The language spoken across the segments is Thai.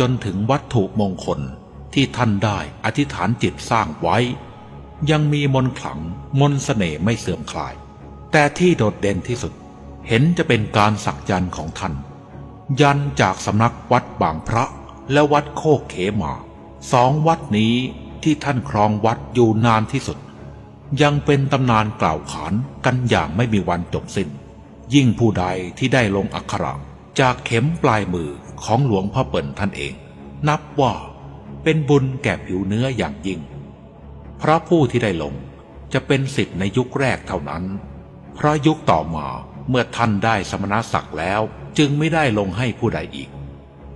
จนถึงวัตถุมงคลที่ท่านได้อธิษฐานจิตสร้างไว้ ยังมีมนขลังมนต์เสน่ห์ไม่เสื่อมคลาย แต่ที่โดดเด่นที่สุดเห็นจะเป็นการสักยันของท่าน ยันจากสำนักวัดบางพระและวัดโคกเขมาสองวัดนี้ที่ท่านครองวัดอยู่นานที่สุด ยังเป็นตำนานกล่าวขานกันอย่างไม่มีวันจบสิ้น ยิ่งผู้ใดที่ได้ลงอักขระจากเข็มปลายมือ ของหลวงพ่อเปิ่นท่านเอง นับว่าเป็นบุญแก่ผิวเนื้ออย่างยิ่ง เพราะผู้ที่ได้ลงจะเป็นสิทธิ์ในยุคแรกเท่านั้น เพราะยุคต่อมาเมื่อท่านได้สมณศักดิ์แล้วจึงไม่ได้ลงให้ผู้ใดอีก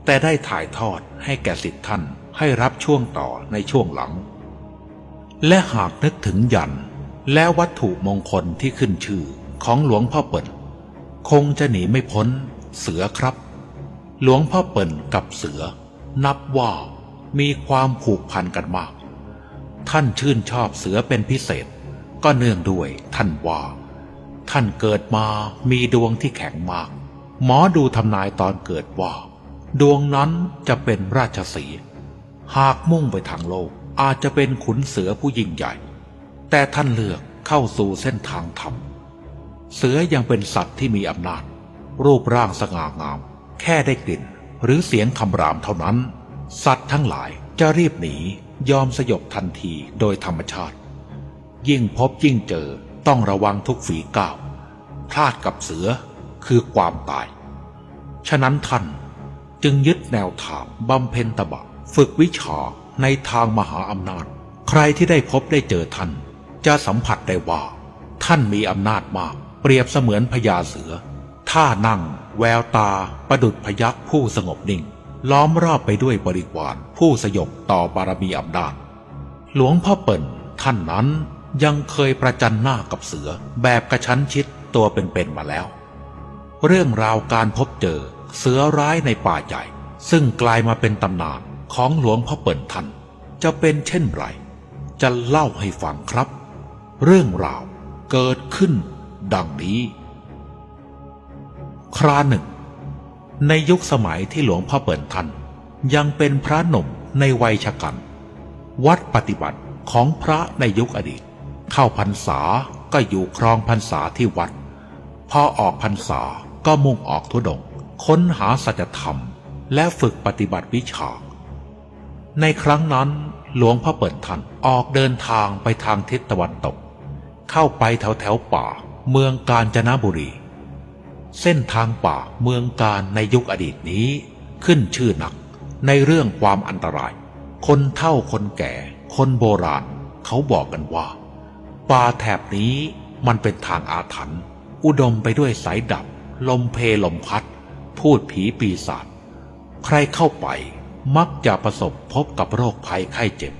แต่ได้ถ่ายทอดให้แก่สิทธิ์ท่านให้รับช่วงต่อในช่วงหลัง และหากนึกถึงยันและวัตถุมงคลที่ขึ้นชื่อของหลวงพ่อเปิ่นคงจะหนีไม่พ้นเสือครับ หลวงพ่อเปิ่นกับเสือ นับว่ามีความผูกพันกันมาก ท่านชื่นชอบเสือเป็นพิเศษ ก็เนื่องด้วยท่านว่า ท่านเกิดมามีดวงที่แข็งมาก หมอดูทำนายตอนเกิดว่า ดวงนั้นจะเป็นราชสีห์หากมุ่งไปทางโลกอาจจะเป็นขุนเสือผู้ยิ่งใหญ่ แต่ท่านเลือกเข้าสู่เส้นทางธรรม เสือยังเป็นสัตว์ที่มีอำนาจ รูปร่างสง่างาม แค่ได้กลิ่นหรือเสียงคำรามเท่านั้น สัตว์ทั้งหลายจะรีบหนียอมสยบทันทีโดยธรรมชาติ ยิ่งพบยิ่งเจอต้องระวังทุกฝีก้าวพลาดกับเสือคือความตาย ฉะนั้นท่านจึงยึดแนวทางบำเพ็ญตบะ ฝึกวิชาในทางมหาอำนาจ ใครที่ได้พบได้เจอท่าน จะสัมผัสได้ว่า ท่านมีอำนาจมาก เปรียบเสมือนพญาเสือ ท่านั่ง แววตาประดุดพยักผู้สงบนิ่ง ล้อมรอบไปด้วยบริวารผู้สยบต่อบารมีอำนาจหลวงพ่อเปิ่นท่านนั้นยังเคยประจันหน้ากับเสือแบบกระชั้นชิดตัวเป็นๆมาแล้ว เรื่องราวการพบเจอเสือร้ายในป่าใหญ่ ซึ่งกลายมาเป็นตำนานของหลวงพ่อเปิ่นท่านจะเป็นเช่นไร จะเล่าให้ฟังครับ เรื่องราวเกิดขึ้นดังนี้ คราหนึ่ง ในยุคสมัยที่หลวงพ่อเปิ่นท่านยังเป็นพระหนุ่มในวัยชะกัน วัดปฏิบัติของพระในยุคอดีต เข้าพรรษาก็อยู่ครองพรรษาที่วัด พอออกพรรษาก็มุ่งออกทุดงค้นหาสัจธรรม และฝึกปฏิบัติวิชา ในครั้งนั้นหลวงพ่อเปิ่นท่านออกเดินทางไปทางทิศตะวันตก เข้าไปแถวแถวป่า เมืองกาญจนบุรี เส้นทางป่าเมืองการในยุคอดีตนี้ ขึ้นชื่อหนัก ในเรื่องความอันตราย คนเฒ่าคนแก่ คนโบราณ เขาบอกกันว่า ป่าแถบนี้มันเป็นทางอาถรรพ์อุดมไปด้วยสายดับ ลมเพลมพัด พูดผีปีศาจใครเข้าไปมักจะประสบพบกับโรคภัยไข้เจ็บ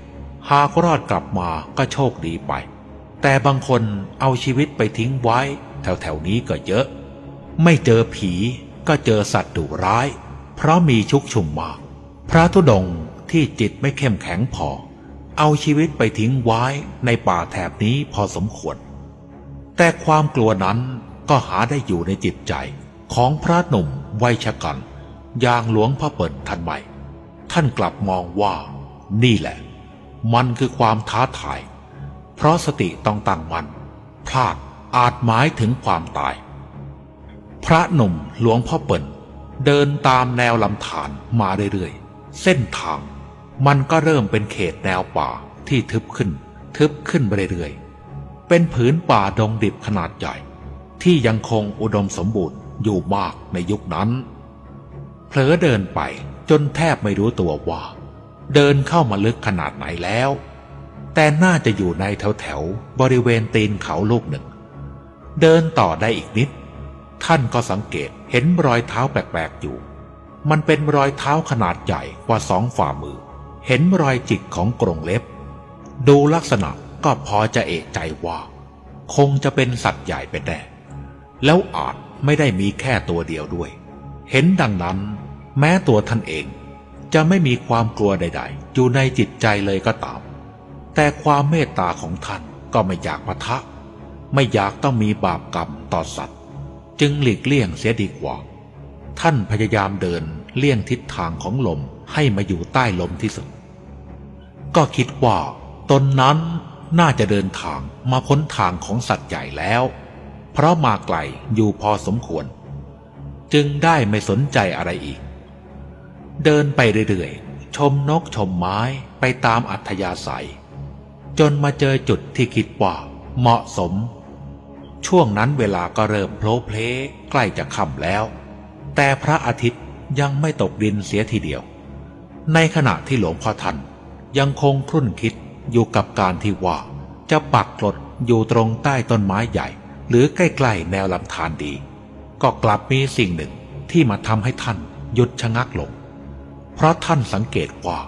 หากรอดกลับมาก็โชคดีไป แต่บางคนเอาชีวิตไปทิ้งไว้ แถวๆนี้ก็เยอะ ไม่เจอผีก็เจอสัตว์ดุร้าย เพราะมีชุกชุมมาก พระธุดงที่จิตไม่เข้มแข็งพอ เอาชีวิตไปทิ้งไว้ในป่าแถบนี้พอสมควร แต่ความกลัวนั้นก็หาได้อยู่ในจิตใจของพระหนุ่มวัยชะกันอย่างหลวงพ่อเปิ่นท่านใหม่ ท่านกลับมองว่า นี่แหละ มันคือความท้าทาย เพราะสติต้องตั้งมัน พลาดอาจหมายถึงความตาย พระหนุ่มหลวงพ่อเปิ่นเดินตามแนวลำธารมาเรื่อยๆ เส้นทาง มันก็เริ่มเป็นเขตแนวป่าที่ทึบขึ้น ทึบขึ้นไปเรื่อยๆ เป็นผืนป่าดงดิบขนาดใหญ่ ที่ยังคงอุดมสมบูรณ์อยู่มากในยุคนั้น เผลอเดินไปจนแทบไม่รู้ตัวว่า เดินเข้ามาลึกขนาดไหนแล้ว แต่น่าจะอยู่ในแถวแถวๆบริเวณตีนเขาลูกหนึ่ง เดินต่อได้อีกนิด ท่านก็สังเกตเห็นรอยเท้าแปลกๆอยู่ มันเป็นรอยเท้าขนาดใหญ่กว่าสองฝ่ามือ เห็นรอยจิกของกรงเล็บ ดูลักษณะก็พอจะเอะใจว่า คงจะเป็นสัตว์ใหญ่เป็นแน่แล้วอาจไม่ได้มีแค่ตัวเดียวด้วย เห็นดังนั้น แม้ตัวท่านเองจะไม่มีความกลัวใด ๆ อยู่ในจิตใจเลยก็ตาม แต่ความเมตตาของท่านก็ไม่อยากปะทะ ไม่อยากต้องมีบาปกรรมต่อสัตว์ จึงหลีกเลี่ยงเสียดีกว่า ท่านพยายามเดินเลี่ยงทิศทางของลมให้มาอยู่ใต้ลมที่สุด ก็คิดว่าตนนั้นน่าจะเดินทางมาพ้นทางของสัตว์ใหญ่แล้ว เพราะมาไกลอยู่พอสมควร จึงได้ไม่สนใจอะไรอีก เดินไปเรื่อยๆ ชมนกชมไม้ไปตามอัธยาศัย จนมาเจอจุดที่คิดว่าเหมาะสม ช่วงนั้นเวลาก็เริ่มโผล่เพลใกล้จะค่ำแล้ว แต่พระอาทิตย์ยังไม่ตกดินเสียทีเดียว ในขณะที่หลวงพ่อทันยังคงครุ่นคิดอยู่กับการที่ว่า จะปักกลดอยู่ตรงใต้ต้นไม้ใหญ่ หรือใกล้ๆแนวลำธารดี ก็กลับมีสิ่งหนึ่งที่มาทำให้ท่านหยุดชะงักลง เพราะท่านสังเกตว่า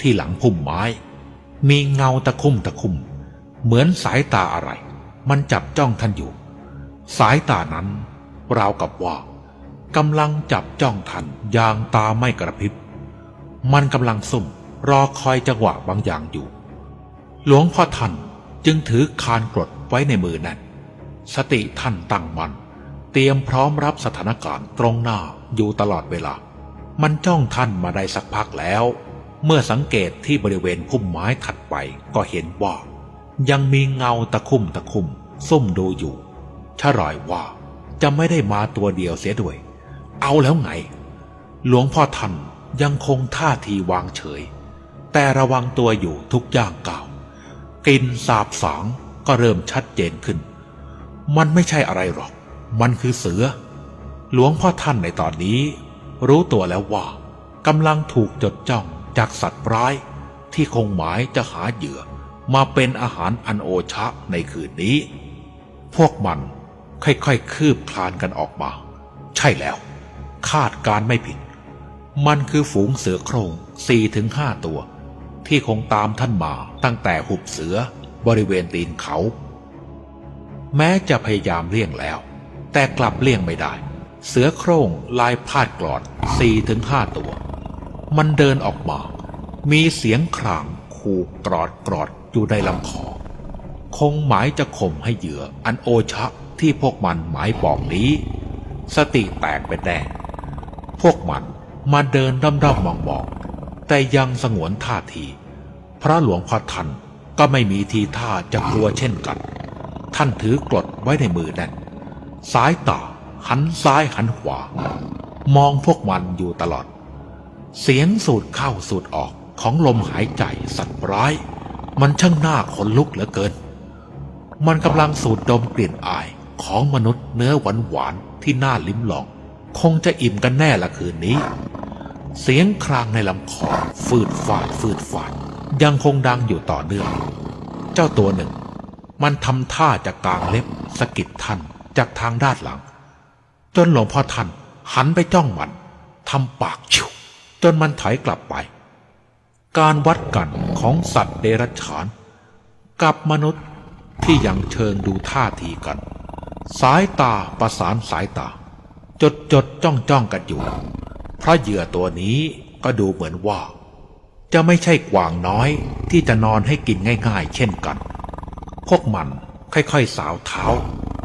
ที่หลังพุ่มไม้ มีเงาตะคุ่มตะคุ่ม เหมือนสายตาอะไร มันจับจ้องท่านอยู่ สายตานั้นราวกับว่ากำลังจับจ้องท่านอย่างตาไม่กระพริบ มันกำลังซุ่มรอคอยจังหวะบางอย่างอยู่ หลวงพ่อท่านจึงถือคานกรดไว้ในมือนั้น สติท่านตั้งมัน่นเตรียมพร้อมรับสถานการณ์ตรงหน้าอยู่ตลอดเวลา มันจ้องท่านมาได้สักพักแล้ว เมื่อสังเกตที่บริเวณพุ่มไม้ถัดไปก็เห็นว่า ยังมีเงาตะคุ่มตะคุ่มซุ่มดูอยู่ชะรอยว่าจะไม่ได้มาตัวเดียวเสียด้วย เอาแล้วไง หลวงพ่อท่านยังคงท่าทีวางเฉย แต่ระวังตัวอยู่ทุกย่างก้าวกลิ่นสาบสางก็เริ่มชัดเจนขึ้น มันไม่ใช่อะไรหรอก มันคือเสือ หลวงพ่อท่านในตอนนี้ รู้ตัวแล้วว่ากำลังถูกจดจ้องจากสัตว์ร้ายที่คงหมายจะหาเหยื่อ มาเป็นอาหารอันโอชะในคืนนี้ พวกมันค่อยๆคืบคลานกันออกมา ใช่แล้ว คาดการไม่ผิด มันคือฝูงเสือโครงสี่ถึงห้าตัว ที่คงตามท่านมาตั้งแต่หุบเสือบริเวณตีนเขา แม้จะพยายามเลี่ยงแล้ว แต่กลับเลี่ยงไม่ได้ เสือโครงลายพาดกรอดสี่ถึงห้าตัว มันเดินออกมา มีเสียงครางขู่กรอดกรอด อยู่ในลำคอ คงหมายจะข่มให้เหยื่ออันโอชะที่พวกมันหมายปองนี้ สติแตกเป็นแน่พวกมันมาเดินร่ำร่ำมองมองๆแต่ยังสงวนท่าที พระหลวงพ่อทันก็ไม่มีทีท่าจะกลัวเช่นกัน ท่านถือกรดไว้ในมือแน่นสายตาหันซ้ายหันขวา มองพวกมันอยู่ตลอด เสียงสูดเข้าสูดออกของลมหายใจสัตว์ร้าย มันช่างหน่าขนลุกเหลือเกิน มันกำลังสูดดมกลิ่นอายของมนุษย์เนื้อหวานหวานที่น่าลิ้มลอง คงจะอิ่มกันแน่ละคืนนี้ เสียงครางในลำคอฟืดฟาดฟืดฟาด ยังคงดังอยู่ต่อเนื่อง เจ้าตัวหนึ่ง มันทำท่าจะกางเล็บสะกิดท่านจากทางด้านหลัง จนหลวงพ่อท่านหันไปจ้องมันทำปากชิวจนมันถอยกลับไป การวัดกันของสัตว์เดรัจฉาน กับมนุษย์ที่ยังเชิงดูท่าทีกัน สายตาประสานสายตา จดจดจ้องจ้องกันอยู่ เพราะเหยื่อตัวนี้ก็ดูเหมือนว่า จะไม่ใช่กวางน้อยที่จะนอนให้กินง่ายๆ เช่นกัน พวกมันค่อยๆสาวเท้า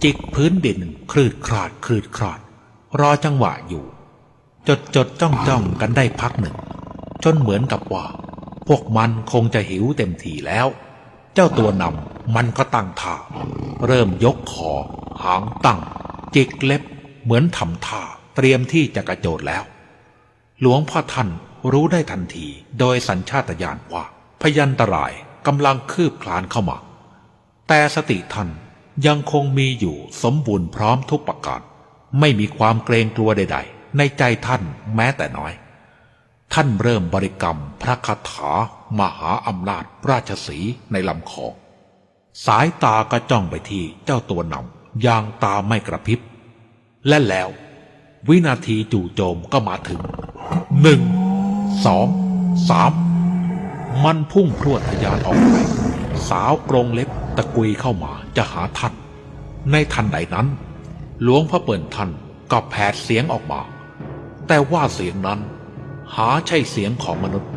จิกพื้นดินคลืดคลาดคลืดคลาด รอจังหวะอยู่ จดจดจ้องจ้องกันได้พักหนึ่ง จนเหมือนกับว่า พวกมันคงจะหิวเต็มทีแล้ว เจ้าตัวนำมันก็ตั้งท่า เริ่มยกคอหางตั้ง จิกเล็บ เหมือนทำท่าเตรียมที่จะกระโจนแล้ว หลวงพ่อท่านรู้ได้ทันทีโดยสัญชาตญาณว่า พยันตรายกำลังคืบคลานเข้ามา แต่สติท่านยังคงมีอยู่สมบูรณ์พร้อมทุกประการ ไม่มีความเกรงกลัวใด ๆ ในใจท่านแม้แต่น้อย ท่านเริ่มบริกรรมพระคาถามหาอำนาจราชสีในลำคอ สายตากระจ้องไปที่เจ้าตัวนำอย่างตาไม่กระพริบ และแล้ว วินาทีจู่โจมก็มาถึงหนึ่งสองสามมันพุ่งพรวดทะยานออกไป สาวกรงเล็บตะกุยเข้ามาจะหาท่าน ในทันใดนั้น หลวงพ่อเปิ่นท่านก็แผดเสียงออกมา แต่ว่าเสียงนั้น หาใช่เสียงของมนุษย์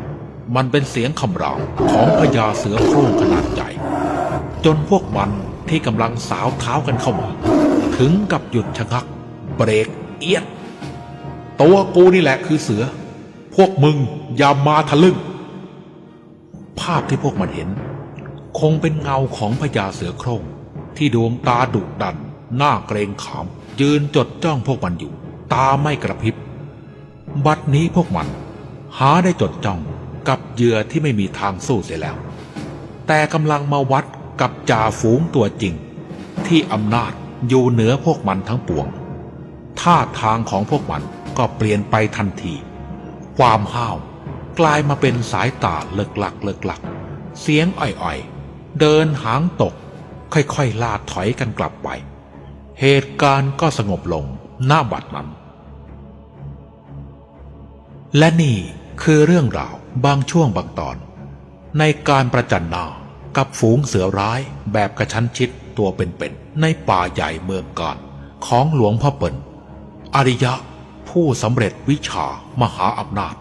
มันเป็นเสียงคำรามของพญาเสือโคร่งขนาดใหญ่ จนพวกมันที่กำลังสาวเท้ากันเข้ามา ถึงกับหยุดชะงัก เบรกเอียด ตัวกูนี่แหละคือเสือ พวกมึงอย่ามาทะลึ่ง ภาพที่พวกมันเห็น คงเป็นเงาของพญาเสือโคร่ง ที่ดวงตาดุดัน หน้าเกรงขาม ยืนจดจ้องพวกมันอยู่ ตาไม่กระพริบ บัดนี้พวกมัน หาได้จดจ้องกับเหยื่อที่ไม่มีทางสู้เสียแล้ว แต่กำลังมาวัดกับจ่าฝูงตัวจริง ที่อำนาจอยู่เหนือพวกมันทั้งปวงท่าทางของพวกมันก็เปลี่ยนไปทันที ความห้าวกลายมาเป็นสายตาเลิกหลักเลิกหลัก เสียงอ่อยๆ เดินหางตก ค่อยๆลาดถอยกันกลับไป เหตุการณ์ก็สงบลงหน้าบัดนั้น และนี่คือเรื่องราวบางช่วงบางตอน ในการประจันหน้ากับฝูงเสือร้ายแบบกระชั้นชิดตัวเป็นๆในป่าใหญ่เมืองกาลของหลวงพ่อเปิ่นอริยะผู้สำเร็จวิชามหาอำนาจ